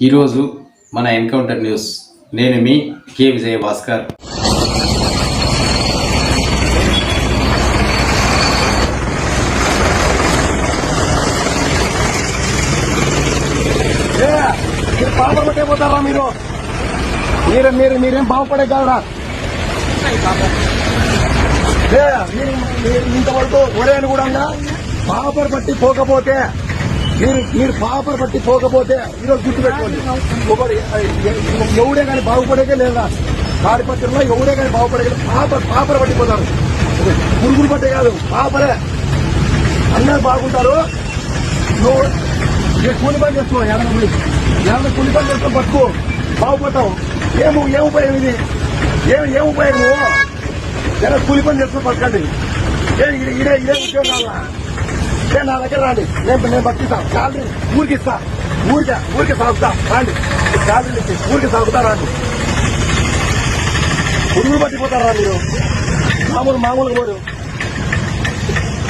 ఈరోజు మన encounter news. నేను మీ కె. విజయ భాస్కర్. ఏ, మీరు మీరు? మీరు మీరు మీరేం బాగుపడే కాదురా. మీరు మీరు ఇంతవరకు ఒరేని కూడా పాపర్ పట్టి పోకపోతే మీరు మీరు పాపర్ పట్టి పోకపోతే ఈరోజు గుర్తు పెట్టుకోండి ఒకటి ఎవడే కానీ బాగుపడేదే లేదా తాడిపత్రిలో ఎవడే కానీ బాగుపడే పాపర్ పాపర్ పట్టిపోతారు పురుగులు పట్టే కాదు పాపరే అందరూ బాగుంటారు కూలి పని చేస్తున్నావు ఎవరి ఎవరి కూలి పని చేస్తావు బతుకు బాగుపడతావు ఏము ఏం ఉపయోగం ఇది ఏం ఏం ఉపయోగం ఎవరి కూలి పని చేస్తున్నావు బతకండి ఇదే ఇదే ఇదే నేను ఏ నా దగ్గర రాండి. నేను నేను పట్టిస్తాను శాలరీ ఊరికి ఇస్తా ఊరికే ఊరికి సాగుతా. రాండి. శాలరీ ఇచ్చి ఊరికి సాగుతా రాండి. పురుగులు పట్టిపోతారా మీరు? మామూలు మామూలుగా పోరు.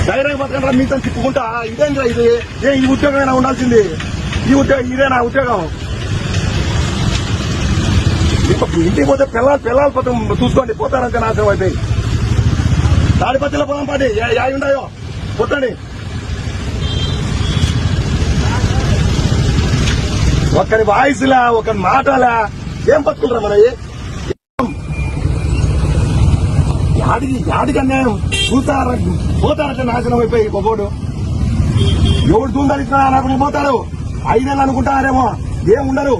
ధైర్యంగా బతకండి మీతో తిప్పుకుంటా. ఇదేంద్రా ఇది ఏ ఈ ఉద్యోగమైనా ఉండాల్సింది. ఈ ఉద్యోగం ఇదే నా ఉద్యోగం. ఇంటికి పోతే పిల్లలు పిల్లలు పోతాం. చూసుకోండి. పోతారంటే నాశనం అయిపోయి. తాడిపత్రిలో పొలం పాటి యాయి ఉన్నాయో పుట్టండి ఒక్కరి వాయిస్లా ఒకరి మాటలా? ఏం బతుకుంటారా మన యాడికి యాడికి అన్యాయం? చూస్తారా పోతారంటే నాశనం అయిపోయి ఒకడు ఎవడు దూందాలు ఇచ్చినా నాకు పోతాడు ఐదేళ్ళు అనుకుంటారేమో. ఏం ఉండరు.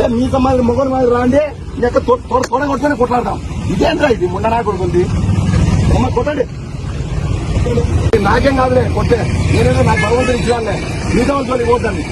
ఏ మీ సమాజం మొగలు మాది రాండి. ఇంకా తొడ కొట్టుకొని కొట్లాడతాం ఇదేంద్రా ఇది? ముండ నా కొడుకుంది అమ్మ కొట్టండి. నాకేం కాదులే కొట్టే. నేనేదో నాకు భగవంతుడు ఇచ్చానులే మీతో వాళ్ళు పోతండి